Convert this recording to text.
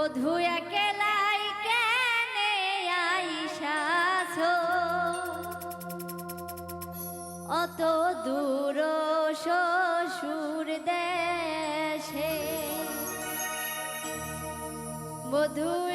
বধু একেলাই কেনে আইসাছ অত দূর শ্বশুর দেশে বধু